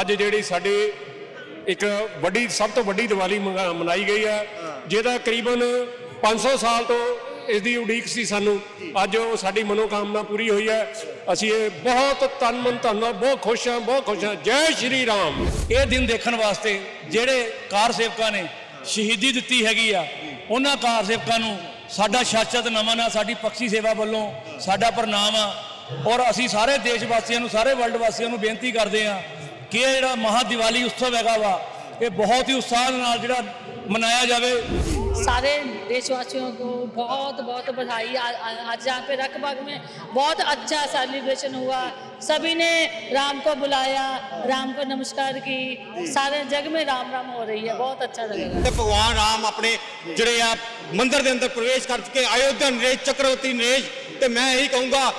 ਅੱਜ ਜਿਹੜੀ ਸਾਡੀ ਇੱਕ ਵੱਡੀ, ਸਭ ਤੋਂ ਵੱਡੀ ਦੀਵਾਲੀ ਮੰਗਾ- ਮਨਾਈ ਗਈ ਹੈ, ਜਿਹਦਾ ਕਰੀਬਨ 500 ਸਾਲ ਤੋਂ ਇਸ ਦੀ ਉਡੀਕ ਸੀ ਸਾਨੂੰ। ਅੱਜ ਉਹ ਸਾਡੀ ਮਨੋਕਾਮਨਾ ਪੂਰੀ ਹੋਈ ਹੈ। ਅਸੀਂ ਇਹ ਬਹੁਤ ਤਨ ਮਨ ਧਨ ਨਾਲ ਬਹੁਤ ਖੁਸ਼ ਹਾਂ, ਬਹੁਤ ਖੁਸ਼ ਹਾਂ। ਜੈ ਸ਼੍ਰੀ ਰਾਮ। ਇਹ ਦਿਨ ਦੇਖਣ ਵਾਸਤੇ ਜਿਹੜੇ ਕਾਰ ਸੇਵਕਾਂ ਨੇ ਸ਼ਹੀਦੀ ਦਿੱਤੀ ਹੈਗੀ ਆ, ਉਹਨਾਂ ਕਾਰ ਸੇਵਕਾਂ ਨੂੰ ਸਾਡਾ ਸ਼ਾਸਤ ਨਮਨ ਆ ਸਾਡੀ ਪੱਖੀ ਸੇਵਾ ਵੱਲੋਂ ਸਾਡਾ ਪ੍ਰਣਾਮ ਆ। ਔਰ ਅਸੀਂ ਸਾਰੇ ਦੇਸ਼ ਵਾਸੀਆਂ ਨੂੰ, ਸਾਰੇ ਵਰਲਡ ਵਾਸੀਆਂ ਨੂੰ ਬੇਨਤੀ ਕਰਦੇ ਆ ਕਿ ਇਹ ਜਿਹੜਾ ਮਹਾ ਦੀਵਾਲੀ ਉਤਸਵ ਹੈਗਾ ਵਾ ਇਹ ਬਹੁਤ ਹੀ ਉਤਸ਼ਾਹ ਨਾਲ ਜਿਹੜਾ ਮਨਾਇਆ ਜਾਵੇ सारे देशवासियों को बहुत बहुत बधाई आ- आ- आज यहाँ पे रकबाग में बहुत अच्छा सेलिब्रेशन हुआ सभी ने राम को बुलाया राम को नमस्कार की सारे जग में राम राम हो रही है बहुत अच्छा लग रहा है ਤੇ ਭਗਵਾਨ ਰਾਮ ਆਪਣੇ ਜਿਹੜੇ ਆ ਮੰਦਿਰ ਦੇ ਅੰਦਰ ਪ੍ਰਵੇਸ਼ ਕਰ ਚੁੱਕੇ ਅਯੋਧਿਆ ਨਰੇਸ਼ ਚੱਕਰਵਰਤੀ ਨਰੇਸ਼ ਤੇ ਮੈਂ ਇਹੀ ਕਹੂੰਗਾ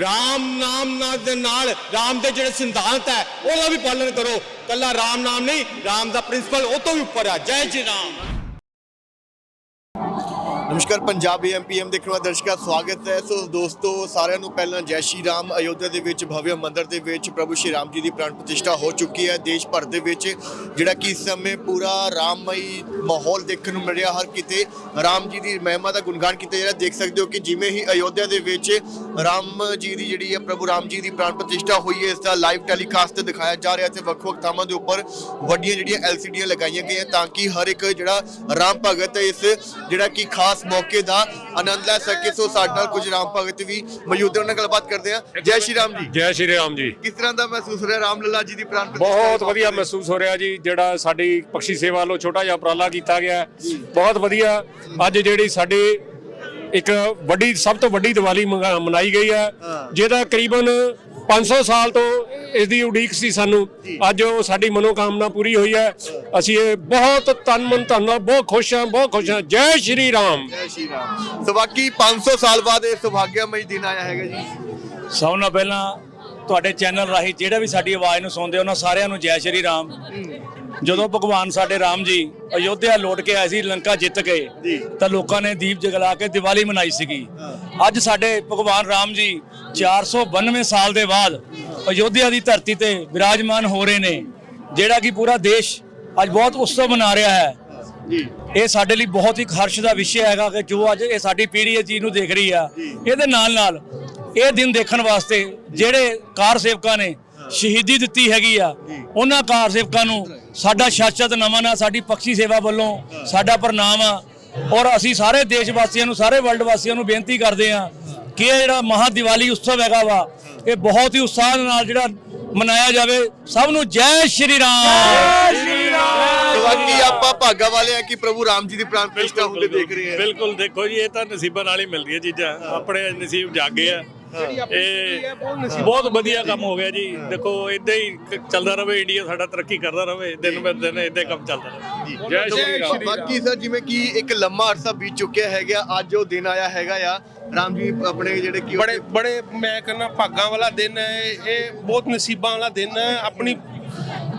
ਰਾਮ ਨਾਮ ਨਾਲ ਦੇ ਨਾਲ, ਰਾਮ ਦੇ ਜਿਹੜੇ ਸਿਧਾਂਤ ਹੈ, ਉਹਦਾ ਵੀ ਪਾਲਣ ਕਰੋ। ਕੱਲਾ ਰਾਮ ਨਾਮ ਨਹੀਂ, ਰਾਮ ਦਾ ਪ੍ਰਿੰਸੀਪਲ ਉਹ ਤੋਂ ਵੀ ਉੱਪਰ ਆ। ਜੈ ਸ਼੍ਰੀ ਰਾਮ। ਨਮਸਕਾਰ, ਪੰਜਾਬ ਐਮਪੀਐਮ ਦੇਖਣ ਵਾਲੇ ਦਰਸ਼ਕਾਂ ਦਾ ਸਵਾਗਤ ਹੈ। ਸੋ ਦੋਸਤੋ, ਸਾਰਿਆਂ ਨੂੰ ਪਹਿਲਾਂ ਜੈ ਸ਼੍ਰੀ ਰਾਮ, ਅਯੋਧਿਆ ਦੇ ਵਿੱਚ, ਭਵਯ ਮੰਦਿਰ ਦੇ ਵਿੱਚ ਪ੍ਰਭੂ ਸ਼੍ਰੀ ਰਾਮ ਜੀ ਦੀ ਪ੍ਰਾਣ ਪ੍ਰਤਿਸ਼ਠਾ ਹੋ ਚੁੱਕੀ ਹੈ। ਦੇਸ਼ ਭਰ ਦੇ ਵਿੱਚ ਜਿਹੜਾ ਕਿ ਇਸ ਸਮੇਂ ਪੂਰਾ ਰਾਮਮਈ ਮਾਹੌਲ ਦੇਖਣ ਨੂੰ ਮਿਲ ਰਿਹਾ, ਹਰ ਕਿਤੇ ਰਾਮ ਜੀ ਦੀ ਮਹਿਮਾ ਦਾ ਗੁਣਗਾਨ ਕੀਤਾ ਜਾ ਰਿਹਾ। ਦੇਖ ਸਕਦੇ ਹੋ ਕਿ ਜਿਵੇਂ ਹੀ ਅਯੋਧਿਆ ਦੇ ਵਿੱਚ ਰਾਮ ਜੀ ਦੀ ਜਿਹੜੀ ਹੈ, ਪ੍ਰਭੂ ਰਾਮ ਜੀ ਦੀ ਪ੍ਰਾਣ ਪ੍ਰਤਿਸ਼ਠਾ ਹੋਈ ਹੈ, ਇਸ ਦਾ ਲਾਈਵ ਟੈਲੀਕਾਸਟ ਦਿਖਾਇਆ ਜਾ ਰਿਹਾ। ਤੇ ਵੱਖ-ਵੱਖ ਥਾਵਾਂ ਦੇ ਉੱਪਰ ਵੱਡੀਆਂ ਜਿਹੜੀਆਂ ਐਲਸੀਡੀਆਂ ਲਗਾਈਆਂ ਗਈਆਂ, ਤਾਂ ਕਿ ਹਰ ਇੱਕ ਜਿਹੜਾ ਰਾਮ ਭਗਤ ਇਸ ਜਿਹੜਾ ਕਿ ਖਾਸ ਮੌਕੇ ਦਾ ਆਨੰਦ ਲੈ ਸਕੇ। ਸੋ ਸਾਡੇ ਨਾਲ ਕੁਝ ਰਾਮ ਭਗਤ ਵੀ ਮੌਜੂਦ ਨੇ। ਉਹਨਾਂ ਨਾਲ ਗੱਲਬਾਤ ਕਰਦੇ ਆ ਜੈ ਸ਼੍ਰੀ ਰਾਮ ਜੀ। ਜੈ ਸ਼੍ਰੀ ਰਾਮ ਜੀ। ਕਿਸ ਤਰ੍ਹਾਂ ਦਾ ਮਹਿਸੂਸ ਹੋ ਰਿਹਾ ਰਾਮ ਲੱਲਾ ਜੀ ਦੀ ਪ੍ਰਾਣ ਬਹੁਤ ਵਧੀਆ ਮਹਿਸੂਸ ਹੋ ਰਿਹਾ ਜੀ। ਜਿਹੜਾ ਸਾਡੀ ਪક્ષੀ ਸੇਵਾ ਵੱਲੋਂ ਛੋਟਾ ਜਿਹਾ ਉਪਰਾਲਾ ਕੀਤਾ ਗਿਆ। ਬਹੁਤ ਵਧੀਆ। ਅੱਜ ਜਿਹੜੀ ਸਾਡੀ ਇੱਕ ਵੱਡੀ ਸਭ ਤੋਂ ਵੱਡੀ ਦੀਵਾਲੀ ਮਨਾਈ ਗਈ ਹੈ। ਜਿਹਦਾ ਕਰੀਬਨ 500 ਸਾਲ ਤੋਂ ਇਸ ਦੀ ਉਡੀਕ ਸੀ ਸਾਨੂੰ। ਅੱਜ ਉਹ ਸਾਡੀ ਮਨੋਕਾਮਨਾ ਪੂਰੀ ਹੋਈ ਹੈ। ਅਸੀਂ ਇਹ ਬਹੁਤ ਤਨ ਮਨ ਧਨ ਨਾਲ ਬਹੁਤ ਖੁਸ਼ ਹਾਂ ਬਹੁਤ ਖੁਸ਼ ਹਾਂ। ਜੈ ਸ਼੍ਰੀ ਰਾਮ। ਜੈ ਸ਼੍ਰੀ ਰਾਮ। ਸੋ ਬਾਕੀ 500 ਸਾਲ ਬਾਅਦ ਇਹ ਸੁਭਾਗਿਆਮਈ ਦਿਨ ਆਇਆ ਹੈਗਾ ਜੀ। ਸਭ ਤੋਂ ਪਹਿਲਾਂ ਤੁਹਾਡੇ ਚੈਨਲ ਰਾਹੀਂ ਜਿਹੜਾ ਵੀ ਸਾਡੀ ਆਵਾਜ਼ ਨੂੰ ਸੁਣਦੇ ਉਹਨਾਂ ਸਾਰਿਆਂ ਨੂੰ ਜੈ ਸ਼੍ਰੀ ਰਾਮ। ਜਦੋਂ ਭਗਵਾਨ ਸਾਡੇ ਰਾਮ ਜੀ ਅਯੋਧਿਆ ਲੌਟ ਕੇ ਆਏ ਸੀ ਲੰਕਾ ਜਿੱਤ ਕੇ ਤਾਂ ਲੋਕਾਂ ਨੇ ਦੀਪ ਜਗਲਾ ਕੇ ਦੀਵਾਲੀ ਮਨਾਈ ਸੀਗੀ। ਅੱਜ ਸਾਡੇ ਭਗਵਾਨ ਰਾਮ ਜੀ 492 ਸਾਲ ਦੇ ਬਾਅਦ ਅਯੋਧਿਆ ਦੀ ਧਰਤੀ ਤੇ ਵਿਰਾਜਮਾਨ ਹੋ ਰਹੇ ਨੇ। ਜਿਹੜਾ ਕਿ ਪੂਰਾ ਦੇਸ਼ ਅੱਜ ਬਹੁਤ ਉਤਸਵ ਮਨਾ ਰਿਹਾ ਹੈ। ਇਹ ਸਾਡੇ ਲਈ ਬਹੁਤ ਹੀ ਹਰਸ਼ ਦਾ ਵਿਸ਼ਾ ਹੈਗਾ ਕਿ ਜੋ ਅੱਜ ਇਹ ਸਾਡੀ ਪੀੜ੍ਹੀ ਇਹ ਚੀਜ਼ ਨੂੰ ਦੇਖ ਰਹੀ ਆ। ਇਹਦੇ ਨਾਲ ਨਾਲ ਇਹ ਦਿਨ ਦੇਖਣ ਵਾਸਤੇ ਜਿਹੜੇ ਕਾਰ ਸੇਵਕਾਂ ਨੇ ਸ਼ਹੀਦੀ ਦਿੱਤੀ ਹੈਗੀ ਆ ਉਹਨਾਂ ਕਾਰ ਸੇਵਕਾਂ ਨੂੰ ਸਾਡਾ ਸ਼ਾਸਤ ਨਮਨ ਆ ਸਾਡੀ ਪੱਖੀ ਸੇਵਾ ਵੱਲੋਂ ਸਾਡਾ ਪ੍ਰਣਾਮ ਆ। ਔਰ ਅਸੀਂ ਸਾਰੇ ਦੇਸ਼ ਵਾਸੀਆਂ ਨੂੰ ਸਾਰੇ ਵਰਲਡ ਵਾਸੀਆਂ ਨੂੰ ਬੇਨਤੀ ਕਰਦੇ ਆ ਕਿ ਇਹ ਜਿਹੜਾ ਮਹਾ ਦੀਵਾਲੀ ਉਤਸਵ ਹੈਗਾ ਵਾ ਇਹ ਬਹੁਤ ਹੀ ਉਤਸ਼ਾਹ ਨਾਲ ਜਿਹੜਾ ਮਨਾਇਆ ਜਾਵੇ। ਸਭ ਨੂੰ ਜੈ ਸ਼੍ਰੀ ਰਾਮ। ਸੋ ਬਾਕੀ ਆਪਾਂ ਭਾਗਾ ਵਾਲੇ ਆ ਕਿ ਪ੍ਰਭੂ ਰਾਮ ਜੀ ਦੀ ਪ੍ਰਾਣ ਪ੍ਰਤਿਸ਼ਠਾ ਹੁੰਦੇ ਦੇਖ ਰਹੇ ਹਾਂ ਬਿਲਕੁਲ ਦੇਖੋ ਜੀ ਇਹ ਤਾਂ ਨਸੀਬਾਂ ਨਾਲ ਹੀ ਮਿਲਦੀਆਂ ਚੀਜ਼ਾਂ। ਆਪਣੇ ਨਸੀਬ ਜਾਗੇ ਆ। ਇਹ ਬਹੁਤ ਵਧੀਆ ਕੰਮ ਹੋ ਗਿਆ ਜੀ। ਦੇਖੋ ਇਦਾਂ ਹੀ ਚੱਲਦਾ ਰਵੇ ਇੰਡੀਆ ਸਾਡਾ ਤਰੱਕੀ ਕਰਦਾ ਰਵੇ ਦਿਨ ਬਰ ਦਿਨ ਇਦਾਂ ਕੰਮ ਚੱਲਦਾ ਰਹੇ। ਜੈ। ਸ਼੍ਰੀ ਰਾਮ। ਬਾਕੀ ਸਰ ਜਿਵੇਂ ਕਿ ਇੱਕ ਲੰਮਾ ਅਰਸਾ ਬੀਤ ਚੁੱਕਿਆ ਹੈਗਾ ਅੱਜ ਉਹ ਦਿਨ ਆਇਆ ਹੈਗਾ ਆ। ਰਾਮ ਜੀ ਆਪਣੇ ਜਿਹੜੇ ਕਿ ਬੜੇ ਬੜੇ ਮੈਂ ਕਹਿੰਦਾ ਭਾਗਾਂ ਵਾਲਾ ਦਿਨ ਹੈ। ਇਹ ਬਹੁਤ ਨਸੀਬਾਂ ਵਾਲਾ ਦਿਨ ਹੈ। ਆਪਣੀ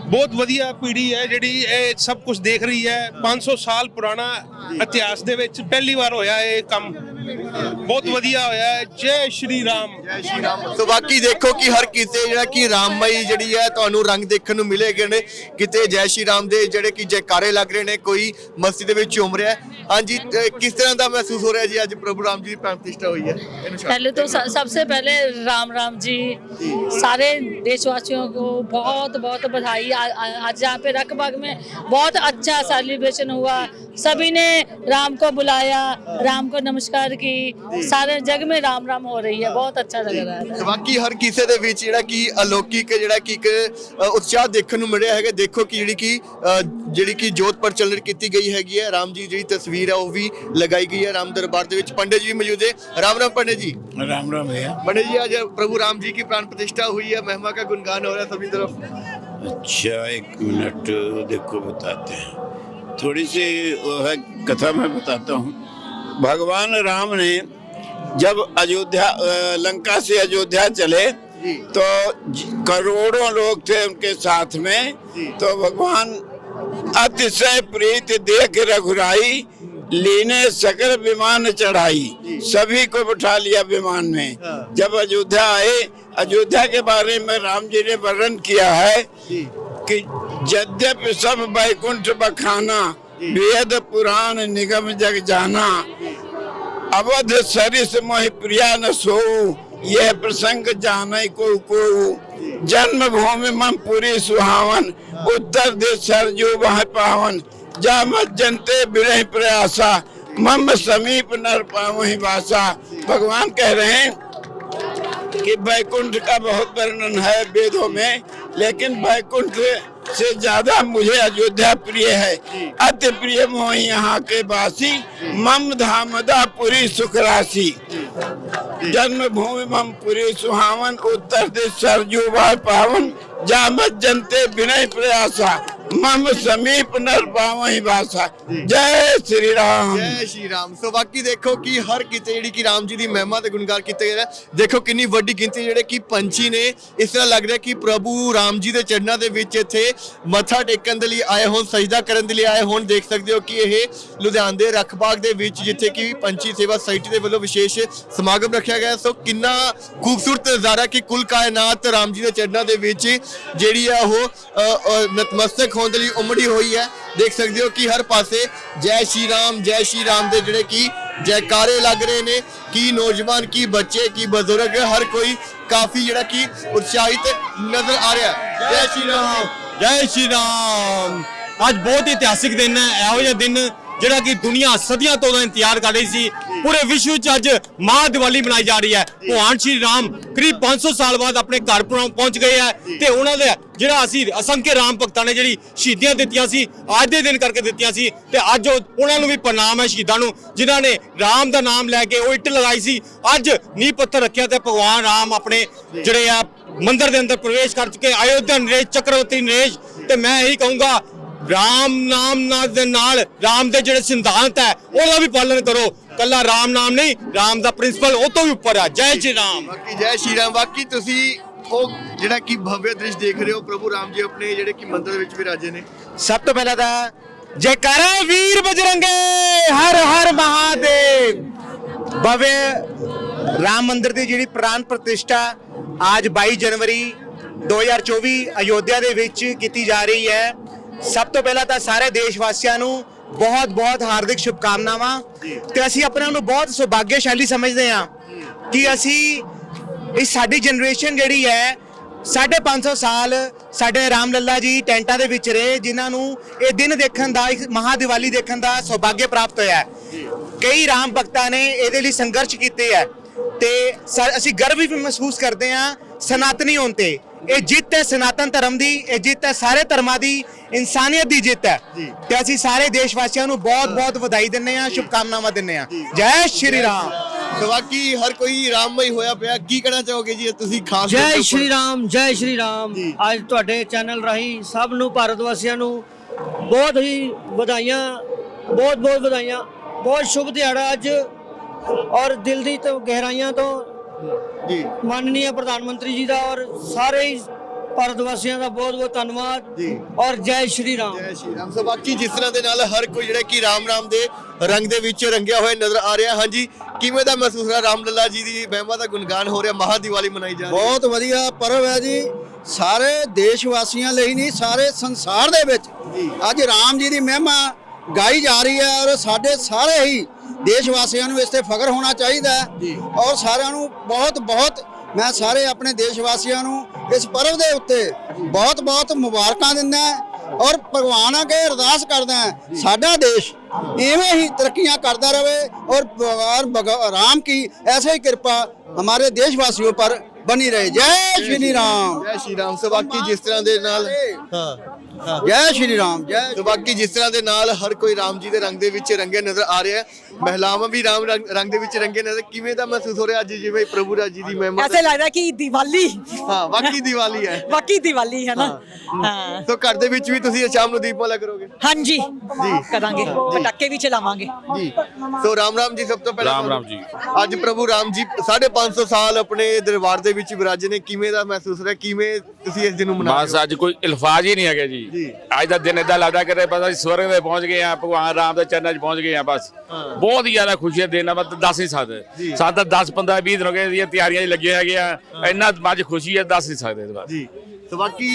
ਬਹੁਤ ਵਧੀਆ ਪੀੜ੍ਹੀ ਹੈ ਜਿਹੜੀ ਇਹ ਸਭ ਕੁਝ ਦੇਖ ਰਹੀ ਹੈ। 500 ਸਾਲ ਪੁਰਾਣਾ ਇਤਿਹਾਸ ਦੇ ਵਿੱਚ ਪਹਿਲੀ ਵਾਰ ਹੋਇਆ ਇਹ ਕੰਮ। ਬਹੁਤ ਵਧੀਆ ਹੋਇਆ ਹੈ ਜੈ ਸ਼੍ਰੀ ਰਾਮ ਜੈ ਸ਼੍ਰੀ ਰਾਮ ਸੋ ਬਾਕੀ ਦੇਖੋ ਕਿ ਹਰ ਕਿਸੇ ਜਿਹੜਾ ਕਿ ਰਾਮਮਈ ਜਿਹੜੀ ਹੈ ਤੁਹਾਨੂੰ ਰੰਗ ਦੇਖਣ ਨੂੰ ਮਿਲੇਗੇ ਨੇ ਕਿਤੇ ਜੈ ਸ਼੍ਰੀ ਰਾਮ ਦੇ ਜਿਹੜੇ ਕਿ ਜੈਕਾਰੇ ਲੱਗ ਰਹੇ ਨੇ ਕੋਈ ਮਸਜਿਦ ਦੇ ਵਿੱਚ ਝੂਮ ਰਿਹਾ ਹੈ ਹਾਂਜੀ ਅ, ਕਿਸ ਤਰ੍ਹਾਂ ਦਾ ਮਹਿਸੂਸ ਹੋ ਰਿਹਾ ਜੀ ਅੱਜ ਪ੍ਰਭੂ ਰਾਮ ਜੀ ਦੀ ਪ੍ਰਾਣ ਪ੍ਰਤਿਸ਼ਠਾ ਹੋਈ ਹੈ ਇਹਨੂੰ ਸ਼ਾਇਦ- पहले तो स- सबसे पहले राम राम जी सारे देशवासियों को बहुत बहुत बधाई आ- आ- आज यहाँ पे रकबाग में बहुत अच्छा सेलिब्रेशन हुआ सभी ने राम को बुलाया राम को नमस्कार की सारे जग में राम राम हो रही है बहुत अच्छा लग रहा है ਤੇ ਬਾਕੀ ਹਰ ਕਿਸੇ ਦੇ ਵਿੱਚ ਜਿਹੜਾ ਕਿ ਅਲੌਕਿਕ ਜਿਹੜਾ ਕਿ ਇੱਕ ਅ, ਉਤਸ਼ਾਹ ਦੇਖਣ ਨੂੰ ਮਿਲਿਆ ਹੈਗਾ ਦੇਖੋ ਕਿ ਜਿਹੜੀ ਕਿ ਅ, ਜਿਹੜੀ ਕਿ ਜੋਤ ਪ੍ਰਚਲਿਤ ਕੀਤੀ ਗਈ ਹੈਗੀ ਹੈ ਰਾਮ ਜੀ ਜਿਹੜੀ ਤਸਵੀਰ ਹੈ ਉਹ ਵੀ ਲਗਾਈ ਗਈ ਹੈ ਰਾਮ ਦਰਬਾਰ ਦੇ ਵਿੱਚ ਪੰਡਿਤ ਜੀ ਮੌਜੂਦ ਹੈ ਰਾਮ ਰਾਮ ਪੰਡਿਤ जी राम राम भैया पंडित जी आज प्रभु राम जी की प्राण प्रतिष्ठा हुई है महिमा का गुणगान हो रहा है सभी तरफ अच्छा एक मिनट देखो बताते हैं थोड़ी सी वो है कथा मैं बताता हूँ। भगवान राम ने जब अयोध्या लंका से अयोध्या चले तो करोड़ों लोग थे उनके साथ में। तो भगवान अतिशय प्रीत देख रघुराई लीने सकल विमान चढ़ाई। सभी को बिठा लिया विमान में। जब अयोध्या आए अयोध्या के बारे में राम जी ने वर्णन किया है कि यद्यपि सब वैकुंठ बखाना वेद पुराण निगम जग जाना अवध सरिस मोहि प्रिया न सो यह प्रसंग जाने को को जन्म भूमि मम पुरी सुहावन उत्तर दिश सरजू वह पावन। जा मत जनते विरह प्रयासा मम समीप नर पावहि वासा। भगवान कह रहे हैं कि वैकुंठ का बहुत वर्णन है वेदों में। लेकिन बैकुंठ से ज़्यादा मुझे अयोध्या प्रिय है। अति प्रिय मोह यहाँ के वासी मम धामदा पुरी सुख राशि जन्म भूमि मम पुरी सुहावन उत्तर दिश सरजू पावन जामत जनते विनय प्रयासा। ਮਮ ਸਮੀਪ ਨਰਪਾਵਹੀ ਵਾਸਾ। ਜੈ। ਸ੍ਰੀ ਰਾਮ। ਜੈ ਸ਼੍ਰੀ ਰਾਮ। ਸੋ ਬਾਕੀ ਦੇਖੋ ਕਿ ਹਰ ਕਿਤੇ ਜਿਹੜੀ ਕਿ ਰਾਮ ਜੀ ਦੀ ਮਹਿਮਾ ਤੇ ਗੁਣਗਾਨ ਕੀਤੇ ਗਏ ਨੇ ਦੇਖੋ ਕਿੰਨੀ ਵੱਡੀ ਗਿਣਤੀ ਜਿਹੜੇ ਕਿ ਪੰਛੀ ਨੇ ਇਸ ਤਰ੍ਹਾਂ ਲੱਗ ਰਿਹਾ ਕਿ ਪ੍ਰਭੂ ਰਾਮ ਜੀ ਦੇ ਚੜਨਾ ਦੇ ਵਿੱਚ ਇੱਥੇ ਮੱਥਾ ਟੇਕਣ ਦੇ ਲਈ ਆਏ ਹੋਣ ਸਜਦਾ ਕਰਨ ਦੇ ਲਈ ਆਏ ਹੋਣ ਦੇਖ ਸਕਦੇ ਹੋ ਕਿ ਇਹ ਲੁਧਿਆਣ ਦੇ ਰਖਬਾਗ ਦੇ ਵਿੱਚ ਜਿੱਥੇ ਕਿ ਪੰਛੀ ਸੇਵਾ ਸੁਸਾਇਟੀ ਦੇ ਵੱਲੋਂ ਵਿਸ਼ੇਸ਼ ਸਮਾਗਮ ਰੱਖਿਆ ਗਿਆ। ਸੋ ਕਿੰਨਾ ਖੂਬਸੂਰਤ ਨਜ਼ਾਰਾ ਕਿ ਕੁੱਲ ਕਾਇਨਾਤ ਰਾਮ ਜੀ ਦੇ ਚੜਨਾ ਦੇ ਵਿੱਚ ਜਿਹੜੀ ਆ ਉਹ ਨਤਮਸਤਕ ਹੋਣ ਦੇ ਲਈ ਉਮੜੀ ਹੋਈ ਹੈ। ਦੇਖ ਸਕਦੇ ਹੋ ਕਿ ਹਰ ਪਾਸੇ ਜੈ ਸ਼੍ਰੀ ਰਾਮ, ਜੈ ਸ਼੍ਰੀ ਰਾਮ ਦੇ ਜਿਹੜੇ ਕਿ ਜੈਕਾਰੇ ਲੱਗ ਰਹੇ ਨੇ, ਕੀ ਨੌਜਵਾਨ, ਕੀ ਬੱਚੇ, ਕੀ ਬਜ਼ੁਰਗ, ਹਰ ਕੋਈ ਕਾਫੀ ਜਿਹੜਾ ਕਿ ਉਤਸ਼ਾਹਿਤ ਨਜ਼ਰ ਆ ਰਿਹਾ ਜੈ ਸ਼੍ਰੀ ਰਾਮ, ਜੈ ਸ਼੍ਰੀ ਰਾਮ। ਅੱਜ ਬਹੁਤ ਇਤਿਹਾਸਿਕ ਦਿਨ ਹੈ। ਇਹੋ ਜਿਹਾ ਦਿਨ ਜਿਹੜਾ ਕਿ ਦੁਨੀਆ ਸਦੀਆਂ ਤੋਂ ਉਹਦਾ ਇੰਤਜ਼ਾਰ ਕਰ ਰਹੀ ਸੀ। ਪੂਰੇ ਵਿਸ਼ਵ 'ਚ ਅੱਜ ਮਹਾ ਦੀਵਾਲੀ ਮਨਾਈ ਜਾ ਰਹੀ ਹੈ। ਭਗਵਾਨ ਸ਼੍ਰੀ ਰਾਮ ਕਰੀਬ 500 ਸਾਲ ਬਾਅਦ ਆਪਣੇ ਘਰ ਪਹੁੰ- ਪਹੁੰਚ ਗਏ ਹੈ ਤੇ ਉਹਨਾਂ ਦੇ ਜਿਹੜਾ ਅਸੀਂ ਅਸੰಖ್ਯ ਰਾਮ ਭਗਤਾਂ ਨੇ ਜਿਹੜੀ ਸ਼ਹੀਦੀਆਂ ਦਿੱਤੀਆਂ ਸੀ ਅੱਜ ਦੇ ਦਿਨ ਕਰਕੇ ਦਿੱਤੀਆਂ ਸੀ ਤੇ ਅੱਜ ਉਹ- ਉਹਨਾਂ ਨੂੰ ਵੀ ਪ੍ਰਣਾਮ ਹੈ ਸ਼ਹੀਦਾਂ ਨੂੰ ਜਿਨ੍ਹਾਂ ਨੇ ਰਾਮ ਦਾ ਨਾਮ ਲੈ ਕੇ ਉਹ ਇੱਟ ਲਗਾਈ ਸੀ। ਅੱਜ ਨੀਂਹ ਪੱਥਰ ਰੱਖਿਆ ਤੇ ਭਗਵਾਨ ਰਾਮ ਆਪਣੇ ਜਿਹੜੇ ਆ ਮੰਦਿਰ ਦੇ ਅੰਦਰ ਪ੍ਰਵੇਸ਼ ਕਰ ਚੁੱਕੇ ਅਯੋਧਿਆ ਨਰੇਸ਼ ਚੱਕਰਵਰਤੀ ਨਰੇਸ਼ ਤੇ ਮੈਂ ਇਹੀ ਕਹੂੰਗਾ ਰਾਮ ਨਾਮ ਨਾਲ ਦੇ ਨਾਲ ਰਾਮ ਦੇ ਜਿਹੜੇ ਸਿਧਾਂਤ ਹੈ ਉਹਦਾ ਵੀ ਪਾਲਣ ਕਰੋ। ਕੱਲਾ ਰਾਮ ਨਾਮ ਨਹੀਂ ਰਾਮ ਦਾ ਪ੍ਰਿੰਸੀਪਲ ਉਹ ਤੋਂ ਵੀ ਉੱਪਰ ਹੈ ਜੈ ਸ਼੍ਰੀ ਰਾਮ। ਬਾਕੀ ਜੈ ਸ਼੍ਰੀ ਰਾਮ ਬਾਕੀ ਤੁਸੀਂ ਉਹ ਜਿਹੜਾ ਕਿ ਭਵਯ ਦ੍ਰਿਸ਼ ਦੇਖ ਰਹੇ ਹੋ ਪ੍ਰਭੂ ਰਾਮ ਜੀ ਆਪਣੇ ਜਿਹੜੇ ਕਿ ਮੰਦਿਰ ਵਿੱਚ ਵਿਰਾਜੇ ਨੇ। ਸਭ ਤੋਂ ਪਹਿਲਾਂ ਤਾਂ ਜੈਕਾਰਾ ਵੀਰ ਬਜਰੰਗੇ ਹਰ ਹਰ ਮਹਾਦੇਵ। ਭਵੇ ਰਾਮ ਮੰਦਿਰ ਦੀ ਜਿਹੜੀ ਪ੍ਰਾਨ ਪ੍ਰਤਿਸ਼ਠਾ ਅੱਜ 22 ਜਨਵਰੀ 2024 ਅਯੋਧਿਆ ਦੇ ਵਿੱਚ ਕੀਤੀ ਜਾ ਰਹੀ ਹੈ। ਸਭ ਤੋਂ ਪਹਿਲਾਂ ਤਾਂ ਸਾਰੇ ਦੇਸ਼ ਵਾਸੀਆਂ ਨੂੰ ਬਹੁਤ ਬਹੁਤ ਹਾਰਦਿਕ ਸ਼ੁਭਕਾਮਨਾਵਾਂ ਤੇ ਅਸੀਂ ਆਪਣੇ ਆਪ ਨੂੰ ਬਹੁਤ ਸੁਭਾਗਿਆਸ਼ਾਲੀ ਸਮਝਦੇ ਹਾਂ ਕਿ ਅਸੀਂ ਇਹ ਸਾਡੀ ਜਨਰੇਸ਼ਨ ਜਿਹੜੀ ਹੈ ਸਾਢੇ 500 ਸਾਲ ਸਾਡੇ ਰਾਮ ਲੱਲਾ ਜੀ ਟੈਂਟਾਂ ਦੇ ਵਿੱਚ ਰਹੇ ਜਿਨ੍ਹਾਂ ਨੂੰ ਇਹ ਦਿਨ ਦੇਖਣ ਦਾ ਇੱਕ ਮਹਾ ਦੀਵਾਲੀ ਦੇਖਣ ਦਾ ਸੁਭਾਗਯ ਪ੍ਰਾਪਤ ਹੋਇਆ। ਕਈ ਰਾਮ ਭਗਤਾਂ ਨੇ ਇਹਦੇ ਲਈ ਸੰਘਰਸ਼ ਕੀਤੇ ਹੈ ਤੇ ਅਸੀਂ ਗਰਵ ਵੀ ਮਹਿਸੂਸ ਕਰਦੇ ਹਾਂ ਸਨਾਤਨੀ ਹੋਣ ਤੇ। ਇਹ ਜਿੱਤ ਹੈ ਸਨਾਤਨ ਧਰਮ ਦੀ ਇਹ ਜਿੱਤ ਹੈ ਸਾਰੇ ਧਰਮਾਂ ਦੀ ਇਨਸਾਨੀਅਤ ਦੀ ਜਿੱਤ ਹੈ। ਤੇ ਅਸੀਂ ਸਾਰੇ ਦੇਸ਼ ਵਾਸੀਆਂ ਨੂੰ ਬਹੁਤ ਬਹੁਤ ਵਧਾਈ ਦਿੰਦੇ ਹਾਂ ਸ਼ੁਭਕਾਮਨਾਵਾਂ ਦਿੰਦੇ ਹਾਂ। ਜੈ। ਸ਼੍ਰੀ ਰਾਮ। ਬਾਕੀ ਹਰ ਕੋਈ ਰਾਮਮਈ ਹੋਇਆ ਪਿਆ ਕੀ ਕਹਿਣਾ ਚਾਹੋਗੇ ਜੀ ਤੁਸੀਂ ਖਾਸ ਜੈ ਤੇ ਸ਼੍ਰੀ ਰਾਮ ਜੈ ਸ਼੍ਰੀ ਰਾਮ। ਅੱਜ ਤੁਹਾਡੇ ਚੈਨਲ ਰਾਹੀਂ ਸਭ ਨੂੰ ਭਾਰਤ ਵਾਸੀਆਂ ਨੂੰ ਬਹੁਤ ਹੀ ਵਧਾਈਆਂ ਬਹੁਤ ਬਹੁਤ ਵਧਾਈਆਂ। ਬਹੁਤ ਸ਼ੁਭ ਦਿਹਾੜਾ ਅੱਜ। ਔਰ ਦਿਲ ਦੀ ਤੋਂ ਗਹਿਰਾਈਆਂ ਤੋਂ ਜੀ। ਮਾਨਨੀय ਪ੍ਰਧਾਨ ਮੰਤਰੀ ਜੀ ਦਾ ਔਰ ਸਾਰੇ ਹੀ ਭਾਰਤ ਵਾਸੀਆਂ ਦਾ ਬਹੁਤ ਬਹੁਤ ਧੰਨਵਾਦ ਜੀ। ਔਰ ਜੈ ਸ਼੍ਰੀ ਰਾਮ। ਜੈ ਸ਼੍ਰੀ ਰਾਮ। ਸੋ ਬਾਕੀ ਜਿਸ ਤਰ੍ਹਾਂ ਦੇ ਨਾਲ ਹਰ ਕੋਈ ਜਿਹੜਾ ਕਿ ਰਾਮ ਰਾਮ ਦੇ ਰੰਗ ਦੇ ਵਿੱਚ ਰੰਗਿਆ ਹੋਇਆ ਨਜ਼ਰ ਆ ਰਿਹਾ। ਹਾਂਜੀ ਕਿਵੇਂ ਦਾ ਮਹਿਸੂਸ ਹੋ ਰਿਹਾ? ਰਾਮ ਲੱਲਾ ਜੀ ਦੀ ਮਹਿਮਾ ਦਾ ਗੁਣਗਾਨ ਹੋ ਰਿਹਾ। ਮਹਾ ਦੀਵਾਲੀ ਮਨਾਈ ਜਾ ਰਹੀ ਹੈ। ਬਹੁਤ ਵਧੀਆ ਪਰਵ ਹੈ ਜੀ। ਸਾਰੇ ਦੇਸ਼ ਵਾਸੀਆਂ ਲਈ ਨਹੀਂ ਸਾਰੇ ਸੰਸਾਰ ਦੇ ਵਿੱਚ ਅੱਜ ਰਾਮ ਜੀ ਦੀ ਮਹਿਮਾ ਗਾਈ ਜਾ ਰਹੀ ਹੈ ਔਰ ਸਾਡੇ ਸਾਰੇ ਹੀ ਦੇਸ਼ ਵਾਸੀਆਂ ਨੂੰ ਇਸ ਤੇ ਫਖਰ ਹੋਣਾ ਚਾਹੀਦਾ ਹੈ। ਔਰ ਸਾਰਿਆਂ ਨੂੰ ਬਹੁਤ ਬਹੁਤ ਮੈਂ ਸਾਰੇ ਆਪਣੇ ਦੇਸ਼ ਵਾਸੀਆਂ ਨੂੰ ਇਸ ਪਰਵ ਦੇ ਉੱਤੇ ਬਹੁਤ ਬਹੁਤ ਮੁਬਾਰਕਾਂ ਦਿੰਦਾ ਔਰ ਭਗਵਾਨ ਅਗੇ ਅਰਦਾਸ ਕਰਦਾ ਸਾਡਾ ਦੇਸ਼ ਇਵੇਂ ਹੀ ਤਰੱਕੀਆਂ ਕਰਦਾ ਰਹੇ ਔਰ ਭਗਵਾਨ ਰਾਮ ਕੀ ਐਸੇ ਹੀ ਕਿਰਪਾ ਹਮਾਰੇ ਦੇਸ਼ ਵਾਸੀਆਂ ਉੱਪਰ ਬਣੀ ਰਹੇ। ਜੈ ਸ਼੍ਰੀ ਰਾਮ। ਜੈ ਸ਼੍ਰੀ ਰਾਮ। ਸੋ ਬਾਕੀ ਜਿਸ ਤਰ੍ਹਾਂ ਦੇ ਨਾਲ ਜੈ ਸ਼੍ਰੀ ਰਾਮ ਜੈ ਤੇ ਬਾਕੀ ਜਿਸ ਤਰ੍ਹਾਂ ਦੇ ਨਾਲ ਹਰ ਕੋਈ ਰਾਮ ਜੀ ਦੇ ਰੰਗ ਦੇ ਵਿੱਚ ਰੰਗੇ ਨਜ਼ਰ ਆ ਰਿਹਾ ਮਹਿਲਾਵਾਂ ਵੀ ਰਾਮ ਰੰਗ ਦੇ ਵਿੱਚ ਰੰਗੇ ਨਜ਼ਰ ਕਿਵੇਂ ਦਾ ਮਹਿਸੂਸ ਹੋ ਰਿਹਾ ਅੱਜ ਜਿਵੇਂ ਪ੍ਰਭੂ ਰਾਜ ਜੀ ਦੀ ਮਹਿਮਾ ਐਸੇ ਲੱਗਦਾ ਕਿ ਦੀਵਾਲੀ। ਹਾਂ ਵਾਕੀ ਦੀਵਾਲੀ ਹੈ। ਬਾਕੀ ਦੀਵਾਲੀ ਹੈ ਨਾ। ਹਾਂ। ਸੋ ਘਰ ਦੇ ਵਿੱਚ ਵੀ ਤੁਸੀਂ ਸ਼ਾਮ ਨੂੰ ਦੀਪਮਾਲਾ ਕਰੋਗੇ? ਹਾਂਜੀ। ਜੀ। ਕਰਾਂਗੇ। ਪਟਾਕੇ ਵੀ ਚਲਾਵਾਂਗੇ। ਜੀ। ਸੋ ਰਾਮ ਰਾਮ ਜੀ ਸਭ ਤੋਂ ਪਹਿਲਾਂ ਰਾਮ ਰਾਮ ਜੀ। ਅੱਜ ਪ੍ਰਭੂ ਰਾਮ ਜੀ 550 ਸਾਲ ਆਪਣੇ ਦਰਬਾਰ ਦੇ ਵਿੱਚ ਵਿਰਾਜੇ ਨੇ ਕਿਵੇਂ ਦਾ ਮਹਿਸੂਸ ਹੋ ਰਿਹਾ? ਕਿਵੇਂ ਤੁਸੀਂ ਇਸ ਦਿਨ ਨੂੰ ਮਨਾ ਰਹੇ ਬਸ ਅੱਜ ਕੋਈ ਇਲਫਾਜ਼ ਹੀ ਨਹੀਂ ਹੈਗਾ ਜੀ। ਅੱਜ ਦਾ ਦਿਨ ਇਦਾਂ ਲੱਗਦਾ ਕਿ ਬਸ ਅਸੀਂ ਸਵਰਗ ਦੇ ਪਹੁੰਚ ਗਏ ਆ ਭਗਵਾਨ ਰਾਮ ਦੇ ਚਰਨਾਂ 'ਚ ਪਹੁੰਚ ਗਏ ਆ ਬਸ। ਬਹੁਤ ਹੀ ਜ਼ਿਆਦਾ ਖੁਸ਼ੀ ਦਾ ਦਿਨ ਆ ਬਸ ਦੱਸ ਨਹੀਂ ਸਕਦੇ। ਤਾਂ 10 15 20 ਦਿਨ ਹੋ ਗਏ ਦੀਆਂ ਤਿਆਰੀਆਂ 'ਚ ਲੱਗੇ ਹੈਗੇ ਆ। ਇੰਨਾ ਅੱਜ ਖੁਸ਼ੀ ਹੈ ਦੱਸ ਨਹੀਂ ਸਕਦੇ ਜੀ। ਸੋ ਬਾਕੀ